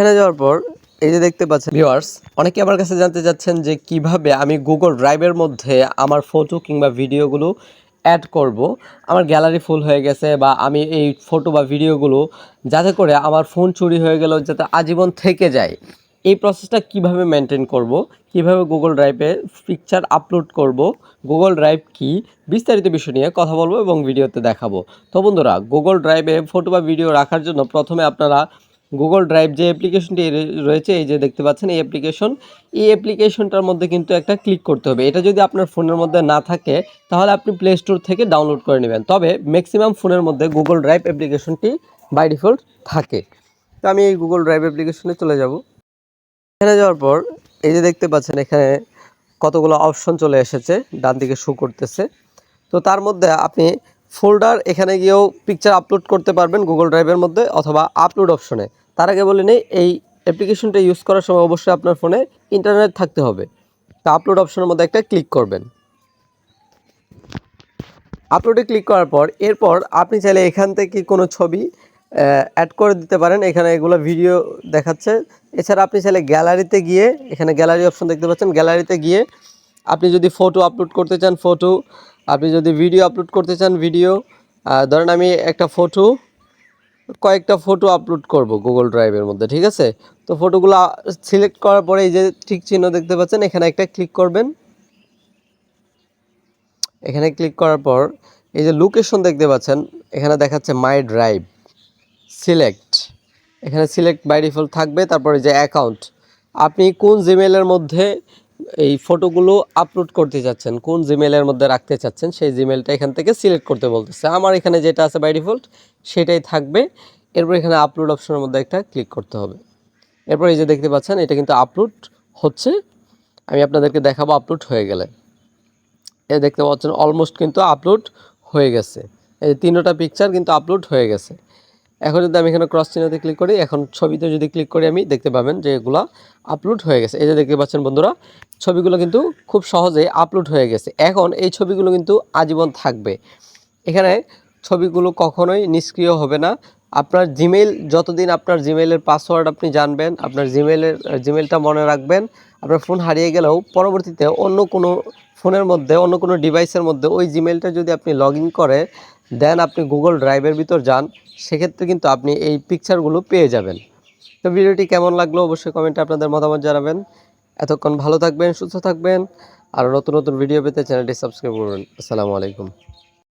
এখানে যাওয়ার পর এই যে দেখতে পাচ্ছেন ভিউয়ার্স অনেকে আমার কাছে জানতে চাচ্ছেন যে কীভাবে আমি গুগল ড্রাইভের মধ্যে আমার ফটো কিংবা ভিডিওগুলো অ্যাড করব। আমার গ্যালারি ফুল হয়ে গেছে বা আমি এই ফটো বা ভিডিওগুলো যাতে করে আমার ফোন চুরি হয়ে গেল, যাতে আজীবন থেকে যায়। এই প্রসেসটা কীভাবে মেনটেন করব? কীভাবে গুগল ড্রাইভে পিকচার আপলোড করব? গুগল ড্রাইভ কি? বিস্তারিত বিষয় নিয়ে কথা বলব এবং ভিডিওতে দেখাবো। তো বন্ধুরা গুগল ড্রাইভে ফটো বা ভিডিও রাখার জন্য প্রথমে আপনারা গুগল ড্রাইভ যে অ্যাপ্লিকেশনটি রয়েছে, এই যে দেখতে পাচ্ছেন, এই অ্যাপ্লিকেশন এই অ্যাপ্লিকেশনটার মধ্যে কিন্তু একটা ক্লিক করতে হবে। এটা যদি আপনার ফোনের মধ্যে না থাকে, তাহলে আপনি প্লে স্টোর থেকে ডাউনলোড করে নেবেন। তবে ম্যাক্সিমাম ফোনের মধ্যে গুগল ড্রাইভ অ্যাপ্লিকেশনটি বাই ডিফল্ট থাকে। তো আমি এই গুগল ড্রাইভ অ্যাপ্লিকেশনে চলে যাব। এখানে যাওয়ার পর, এই যে দেখতে পাচ্ছেন, এখানে কতগুলো অপশন চলে এসেছে ডান দিকে শো করতেছে। তো তার মধ্যে আপনি ফোল্ডার, এখানে গিয়েও পিকচার আপলোড করতে পারবেন গুগল ড্রাইভের মধ্যে অথবা আপলোড অপশনে তার আগে বলে নেই, এই অ্যাপ্লিকেশনটা ইউজ করার সময় অবশ্যই আপনার ফোনে ইন্টারনেট থাকতে হবে। তা আপলোড অপশনের মধ্যে একটা ক্লিক করবেন। আপলোডে ক্লিক করার পর, এরপর আপনি চাইলে এখান থেকে কোনো ছবি অ্যাড করে দিতে পারেন। এখানে এগুলো ভিডিও দেখাচ্ছে। এছাড়া আপনি চাইলে গ্যালারিতে গিয়ে, এখানে গ্যালারি অপশন দেখতে পাচ্ছেন গ্যালারিতে গিয়ে আপনি যদি ফটো আপলোড করতে চান ফটো আপনি যদি ভিডিও আপলোড করতে চান ভিডিও ধরেন আমি একটা ফটো কয়েকটা ফটো আপলোড করব গুগল ড্রাইভের মধ্যে, ঠিক আছে? তো ফটোগুলো সিলেক্ট করার পরে এই যে ঠিক চিহ্ন দেখতে পাচ্ছেন, এখানে একটা ক্লিক করবেন। এখানে ক্লিক করার পর এই যে লোকেশন দেখতে পাচ্ছেন, এখানে দেখাচ্ছে মাই ড্রাইভ সিলেক্ট এখানে সিলেক্ট বাই ডিফল্ট থাকবে, তারপরে যে অ্যাকাউন্ট আপনি কোন জিমেলের মধ্যে এই ফটোগুলো আপলোড করতে চাচ্ছেন, কোন জিমেলের মধ্যে রাখতে চাচ্ছেন, সেই জিমেলটা এখান থেকে সিলেক্ট করতে বলতেছে। আমার এখানে যেটা আছে বাই ডিফল্ট সেটাই থাকবে। এরপর এখানে আপলোড অপশনের মধ্যে একটা ক্লিক করতে হবে। এরপর এই যে দেখতে পাচ্ছেন, এটা কিন্তু আপলোড হচ্ছে। আমি আপনাদেরকে দেখাবো আপলোড হয়ে গেলে। এ দেখতে পাচ্ছেন অলমোস্ট কিন্তু আপলোড হয়ে গেছে। এই তিনটা পিকচার কিন্তু আপলোড হয়ে গেছে। এখন যদি আমি এখানে ক্রস চিহ্নতে ক্লিক করি, এখন ছবিতে যদি ক্লিক করি আমি, দেখতে পাবেন যে এগুলো আপলোড হয়ে গেছে। এই যে দেখতে পাচ্ছেন বন্ধুরা, ছবিগুলো কিন্তু খুব সহজেই আপলোড হয়ে গেছে। এখন এই ছবিগুলো কিন্তু আজীবন থাকবে। এখানে ছবিগুলো কখনোই নিষ্ক্রিয় হবে না। আপনার জিমেইল যতদিন আপনার জিমেইলের পাসওয়ার্ড আপনি জানবেন, আপনার জিমেইলের জিমেইলটা মনে রাখবেন, আপনার ফোন হারিয়ে গেলেও পরবর্তীতে অন্য কোনো ফোনের মধ্যে, অন্য কোনো ডিভাইসের মধ্যে ওই জিমেইলটা যদি আপনি লগ করে দেন আপনি গুগল ড্রাইভের ভিতর যান, সেক্ষেত্রে কিন্তু আপনি এই পিকচারগুলো পেয়ে যাবেন। তো ভিডিওটি কেমন লাগল অবশ্যই কমেন্টে আপনাদের মতামত জানাবেন। এতক্ষণ ভালো থাকবেন, সুস্থ থাকবেন, আর নতুন নতুন ভিডিও পেতে চ্যানেলটি সাবস্ক্রাইব করবেন। আসসালামু আলাইকুম।